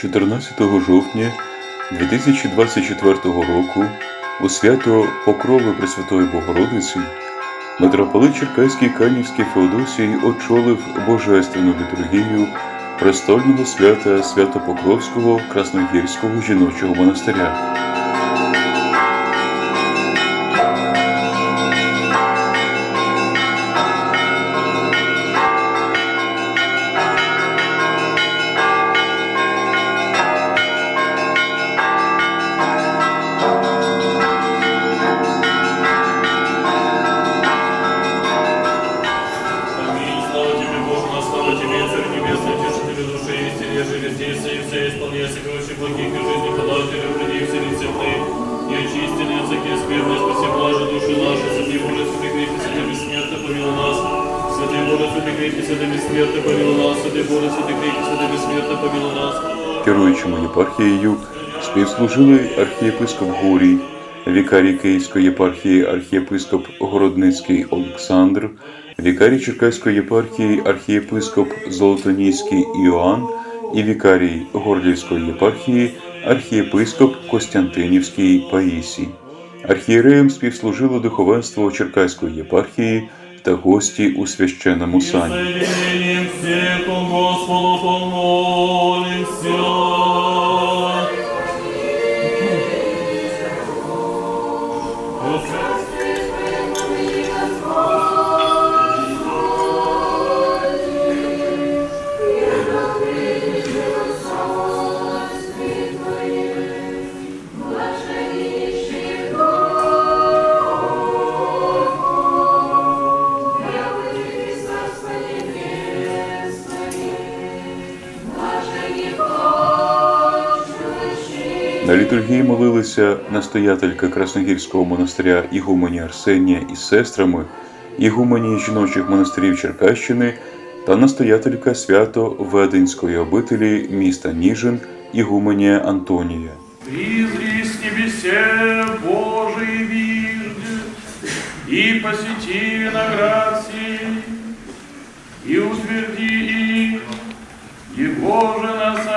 14 жовтня 2024 року у свято Покрови Пресвятої Богородиці митрополит Черкаський Канівський Феодосій очолив божественну літургію престольного свята Свято-Покровського Красногірського жіночого монастиря. истине, же везде, и все исполняйся, короче, благих и жизни подателя, вреди все рецепты, и очистили от всякие скверны, спаси блажи души наши, святый Боже, святый грех, святый бессмертно, помилуй нас, святый Боже, святый грех, святый бессмертно, помилуй нас, святый Боже, святый грех, святый бессмертно, помилуй нас. Керуючому єпархією співслужили архієпископ Гурій, вікарій Київської єпархії архієпископ Городницький Олександр, вікарій Черкаської єпархії архієпископ Золотоніський Іоанн і вікарій Горлівської єпархії архієпископ Костянтинівський Паїсій. Архієреєм співслужило духовенство Черкаської єпархії та гості у священному сані. Господу помолимся. На літургії молилися настоятелька Красногірського монастиря Ігумені Арсенія із сестрами, ігумені жіночих монастирів Черкащини та настоятелька свято Веденської обителі міста Ніжин Ігуменія Антонія. И посети на грации, и утверди их, и Боже насади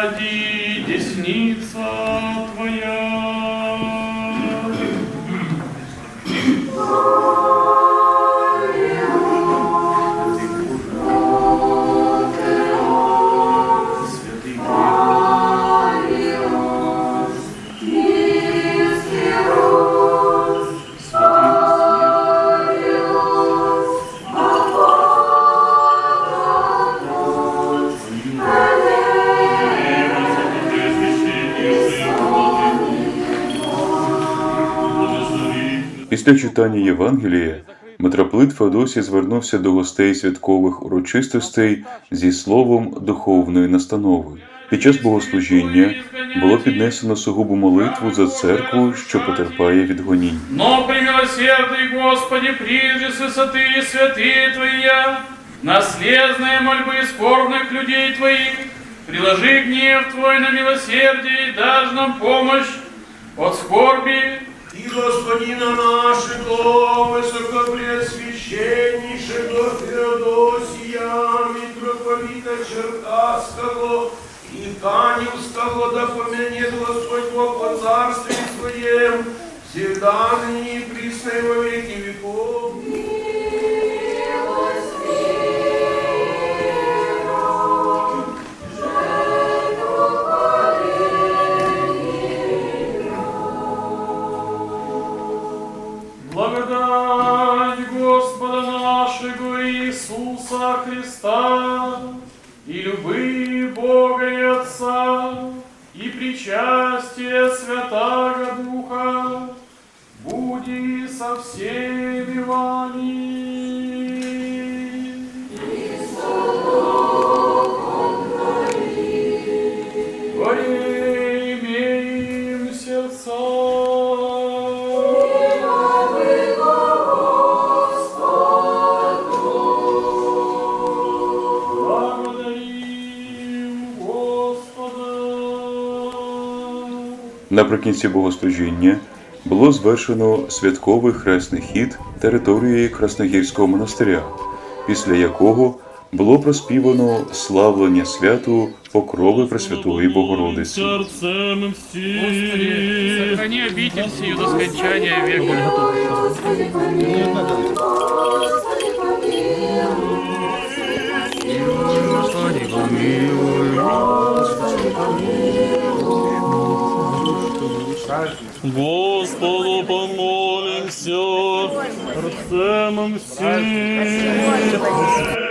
Після читання Євангелія митрополит Феодосій звернувся до гостей святкових урочистостей зі словом духовної настанови. Під час богослужіння було піднесено сугубу молитву за церкву, що потерпає від гонінь. Но примилосердный Господи, прежде с высоты святые Твои, наследные мольбы скорбных людей Твоих, приложи гнев Твой на милосердие и дашь нам помощь от скорби И господина нашего, высокопреосвященнейшего Феодосия, митрополита Черкасского и Каневского, да поменет Господь Бог по царстве Своем, всегда ныне и присно во веки веков. Благодать Господа нашего Иисуса Христа и любви Бога и Отца и причастие Святаго Духа буди со всеми вами. Наприкінці богослужіння було звершено святковий хресний хід території Красногірського монастиря, після якого було проспівано славлення святу покрови Пресвятої Богородиці. Всім. Сохрани обитель сию до скончания века. Господи, помилуй. Господу помолимся. Сердцем всім.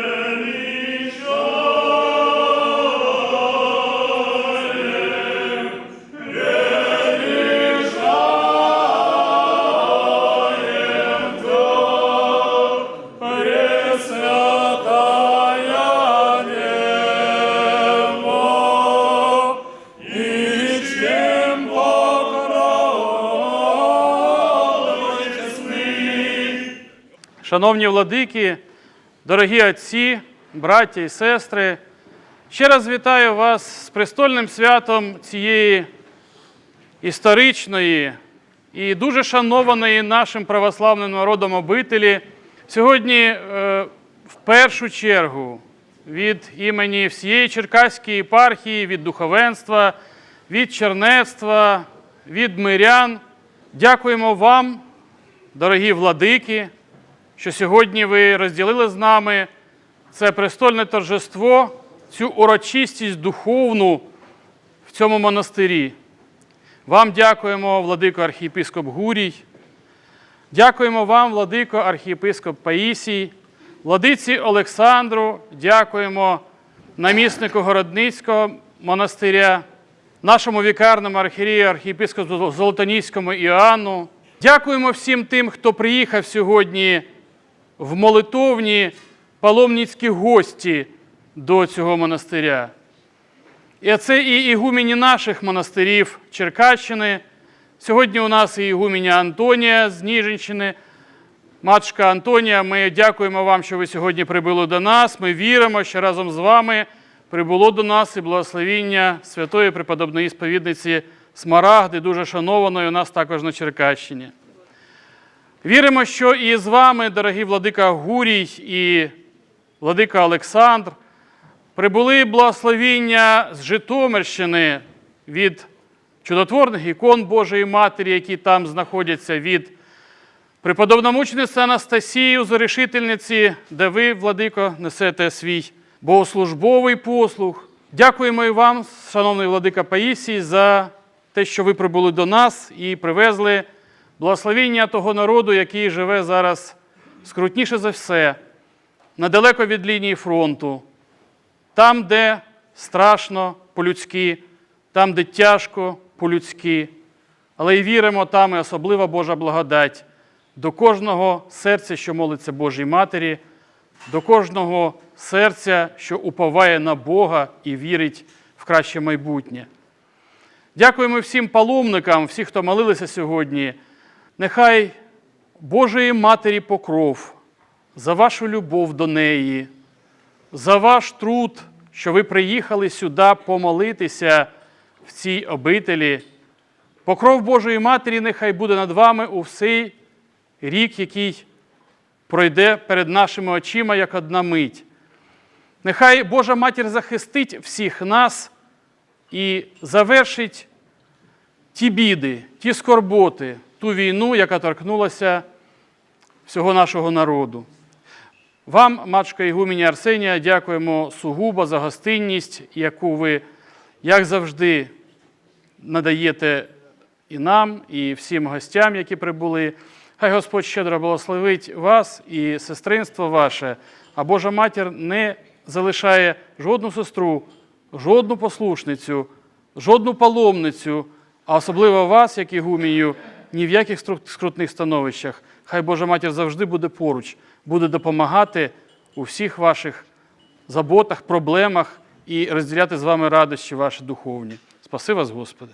Шановні владики, дорогі отці, браття і сестри, ще раз вітаю вас з престольним святом цієї історичної і дуже шанованої нашим православним народом обителі. Сьогодні е, в першу чергу від імені всієї Черкаської єпархії, від духовенства, від чернецтва, від мирян. Дякуємо вам, дорогі владики, що сьогодні ви розділили з нами це престольне торжество, цю урочистість духовну в цьому монастирі. Вам дякуємо, владико архієпископ Гурій. Дякуємо вам, владико архієпископ Паїсій, владиці Олександру, дякуємо наміснику Городницького монастиря, нашому вікарному архієрею архієпископу Золотоніському Іоанну. Дякуємо всім тим, хто приїхав сьогодні в молитовні паломницькі гості до цього монастиря. І це і ігумені наших монастирів Черкащини. Сьогодні у нас і ігуменя Антонія з Ніжинщини. Матушка Антонія, ми дякуємо вам, що ви сьогодні прибули до нас. Ми віримо, що разом з вами прибуло до нас і благословіння святої преподобної сповідниці Смарагди, дуже шанованої у нас також на Черкащині. Віримо, що і з вами, дорогі владика Гурій і владика Олександр, прибули благословіння з Житомирщини від чудотворних ікон Божої Матері, які там знаходяться, від преподобномучениці Анастасії, Зорішительниці, де ви, владико, несете свій богослужбовий послуг. Дякуємо і вам, шановний владика Паїсій, за те, що ви прибули до нас і привезли благословіння того народу, який живе зараз скрутніше за все, недалеко від лінії фронту, там, де страшно по-людськи, там, де тяжко по-людськи. Але й віримо, там і особлива Божа благодать до кожного серця, що молиться Божій Матері, до кожного серця, що уповає на Бога і вірить в краще майбутнє. Дякуємо всім паломникам, всім, хто молилися сьогодні. Нехай Божої Матері покров за вашу любов до неї, за ваш труд, що ви приїхали сюди помолитися в цій обителі. Покров Божої Матері нехай буде над вами у всей рік, який пройде перед нашими очима як одна мить. Нехай Божа Матір захистить всіх нас і завершить ті біди, ті скорботи, ту війну, яка торкнулася всього нашого народу. Вам, матушка Ігумені Арсенія, дякуємо сугубо за гостинність, яку ви, як завжди, надаєте і нам, і всім гостям, які прибули. Хай Господь щедро благословить вас і сестринство ваше, а Божа Матір не залишає жодну сестру, жодну послушницю, жодну паломницю, а особливо вас, як ігумію, ні в яких скрутних становищах. Хай Божа Матір завжди буде поруч, буде допомагати у всіх ваших заботах, проблемах і розділяти з вами радощі ваші духовні. Спаси вас, Господи.